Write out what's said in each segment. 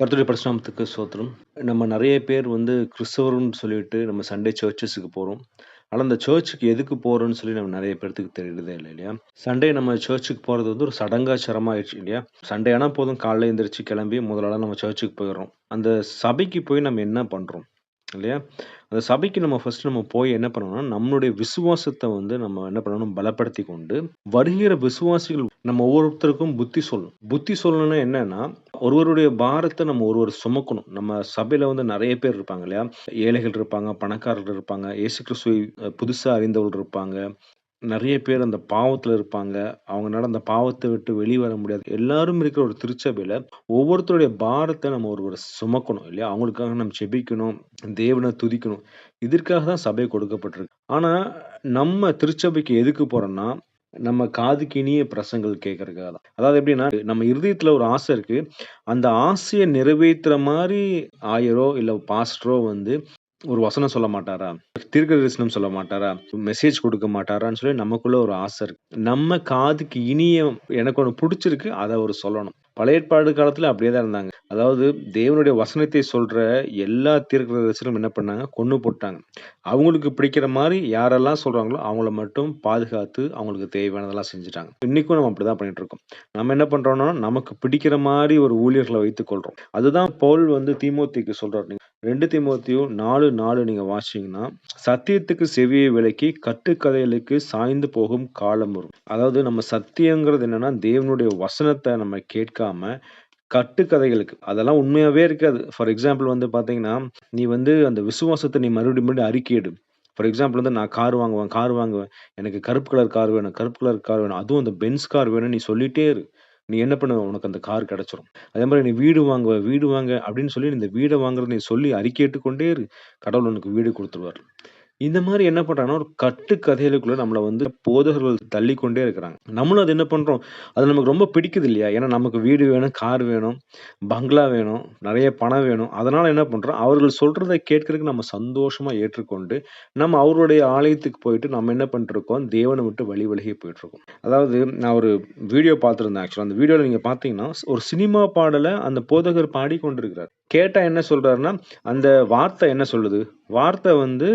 கர்த்தருடைய பரிசுராமத்துக்கு சோத்திரம் நம்ம நிறைய பேர் வந்து கிறிஸ்தவர்னு சொல்லிட்டு நம்ம சண்டே சர்ச்சஸுக்கு போகிறோம் ஆனால் அந்த சர்ச்சுக்கு எதுக்கு போகிறோம்னு சொல்லி நம்ம நிறைய பேர்த்துக்கு தெரியறதே இல்லை இல்லையா? சண்டே நம்ம சர்ச்சுக்கு போகிறது வந்து ஒரு சடங்காச்சாரமாக ஆயிடுச்சு இல்லையா? சண்டே ஆனால் போதும் காலைல எழுந்திரிச்சு கிளம்பி முதல் நம்ம சர்ச்சுக்கு போயிடுறோம். அந்த சபைக்கு போய் நம்ம என்ன பண்ணுறோம் இல்லையா? அந்த சபைக்கு நம்ம ஃபர்ஸ்ட் நம்ம போய் என்ன பண்ணணும்னா, நம்மளுடைய விசுவாசத்தை வந்து நம்ம என்ன பண்ணணும்? பலப்படுத்தி கொண்டு, வருகிற விசுவாசிகள் நம்ம ஒவ்வொருத்தருக்கும் புத்தி சொல்லணும். புத்தி சொல்லணும்னா என்னன்னா, ஒருவருடைய பாரத்தை நம்ம ஒருவர் சுமக்கணும். நம்ம சபையில வந்து நிறைய பேர் இருப்பாங்க இல்லையா? ஏழைகள் இருப்பாங்க, பணக்காரர்கள் இருப்பாங்க, இயேசு கிறிஸ்துவை புதுசாக அறிந்தவர்கள் இருப்பாங்க. நிறைய பேர் அந்த பாவத்தில் இருப்பாங்க. அவங்களால அந்த பாவத்தை விட்டு வெளிய வர முடியாது. எல்லாரும் இருக்கிற ஒரு திருச்சபையில் ஒவ்வொருத்தருடைய பாரத்தை நம்ம ஒருவர் சுமக்கணும் இல்லையா? அவங்களுக்காக நம்ம ஜெபிக்கணும், தேவனை துதிக்கணும். இதற்காக தான் சபை கொடுக்கப்பட்டிருக்கு. ஆனால் நம்ம திருச்சபைக்கு எதுக்கு போகிறோம்னா நம்ம காதுக்கு இனிய பிரசங்கள் கேட்கறதுக்காக தான். அதாவது எப்படின்னா, நம்ம இருதயத்துல ஒரு ஆசை இருக்கு. அந்த ஆசையை நிறைவேத்துற மாதிரி ஆயரோ, இல்ல பாஸ்டரோ வந்து ஒரு வசனம் சொல்ல மாட்டாரா? தீர்க்கதரிசனம் சொல்ல மாட்டாரா? மெசேஜ் கொடுக்க மாட்டாரான்னு சொல்லி நமக்குள்ள ஒரு ஆசை இருக்கு. நம்ம காதுக்கு இனிய எனக்கு ஒன்று பிடிச்சிருக்கு அதை அவர் சொல்லணும். பழைய ஏற்பாடு காலத்துல அப்படியே தான் இருந்தாங்க. அதாவது தேவனுடைய வசனத்தை சொல்ற எல்லா தீர்க்கதரிசனும் என்ன பண்ணாங்க? கொண்டு போட்டாங்க. அவங்களுக்கு பிடிக்கிற மாதிரி யாரெல்லாம் சொல்றாங்களோ, அவங்கள மட்டும் பாதுகாத்து, அவங்களுக்கு தேவையானதெல்லாம் செஞ்சுட்டாங்க. இன்னைக்கும் நம்ம அப்படிதான் பண்ணிட்டு இருக்கோம். நம்ம என்ன பண்றோம்னா, நமக்கு பிடிக்கிற மாதிரி ஒரு ஊழியர்களை வைத்துக் கொள்றோம். அதுதான் பவுல் வந்து தீமோத்தேயுக்கு சொல்றாரு. ரெண்டு திமுத்தையும் நாலு நாலு நீங்கள் வாசிச்சிங்கன்னா சத்தியத்துக்கு செவியை விலக்கி கட்டுக்கதைகளுக்கு சாய்ந்து போகும் காலம் வரும். அதாவது நம்ம சத்தியங்கிறது என்னன்னா, தேவனுடைய வசனத்தை நம்ம கேட்காம, கட்டுக்கதைகளுக்கு அதெல்லாம் உண்மையாகவே இருக்காது. ஃபார் எக்ஸாம்பிள் வந்து பார்த்தீங்கன்னா, நீ வந்து அந்த விசுவாசத்தை நீ மறுபடியும் மறுபடியும் அறிக்கையிடும் ஃபார் எக்ஸாம்பிள் வந்து நான் கார் வாங்குவேன், கார் வாங்குவேன். எனக்கு கருப்பு கலர் கார் வேணும், கருப்பு கலர் கார் வேணும். அதுவும் அந்த பென்ஸ் கார் வேணும்னு நீ சொல்லிட்டே இரு. நீ என்ன பண்ணுவ? உனக்கு அந்த கார் கிடைச்சிரும். அதே மாதிரி நீ வீடு வாங்குவ, வீடு வாங்க அப்படின்னு சொல்லி இந்த வீடை வாங்குறத நீ சொல்லி அறிக்கையிட்டுக் கொண்டே இரு. கடவுள் உனக்கு வீடு கொடுத்துருவார் இந்த மாதிரி என்ன பண்ணுறாங்கன்னா ஒரு கட்டுக்கதைகளுக்குள்ள நம்மளை வந்து போதகர்கள் தள்ளிக்கொண்டே இருக்கிறாங்க. நம்மளும் அது என்ன பண்ணுறோம் அது நமக்கு ரொம்ப பிடிக்குது இல்லையா? ஏன்னா நமக்கு வீடு வேணும், கார் வேணும், பங்களா வேணும், நிறைய பணம் வேணும். அதனால் என்ன பண்ணுறோம் அவர்கள் சொல்கிறத கேட்கறதுக்கு நம்ம சந்தோஷமாக ஏற்றுக்கொண்டு, நம்ம அவருடைய ஆலயத்துக்கு போயிட்டு நம்ம என்ன பண்ணிட்டுருக்கோம்? தேவனை விட்டு வழி விலகி போயிட்டுருக்கோம். அதாவது நான் ஒரு வீடியோ பார்த்திருந்தேன் ஆக்சுவலாக அந்த வீடியோவில் நீங்கள் பார்த்தீங்கன்னா, ஒரு சினிமா பாடலை அந்த போதகர் பாடிக்கொண்டிருக்கிறார். கேட்டா என்ன சொல்றாருன்னா, அந்த வார்த்தை என்ன சொல்லுது? வார்த்தை வந்து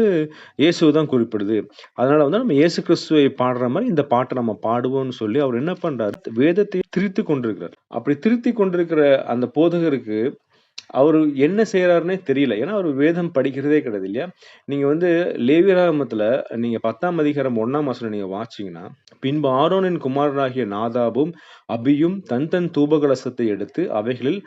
இயேசு தான் குறிப்பிடுது. அதனால வந்து நம்ம இயேசு கிறிஸ்துவை பாடுற மாதிரி இந்த பாட்டை நம்ம பாடுவோம்னு சொல்லி அவர் என்ன பண்றாரு? வேதத்தை திரித்துக் கொண்டிருக்கிறார். அப்படி திருத்தி கொண்டிருக்கிற அந்த போதகருக்கு அவரு என்ன செய்கிறாருன்னே தெரியல. ஏன்னா, அவர் வேதம் படிக்கிறதே கிடையாது இல்லையா? நீங்க வந்து லேவியராகமத்துல நீங்க 10ஆம் அதிகாரம் ஒன்றாம் வசனம் நீங்க வாச்சிங்கன்னா பின்பு ஆரோனின் குமாரராகிய நாதாபும், அபியும் தன் தன் தூபகலசத்தை எடுத்து அவைகளில்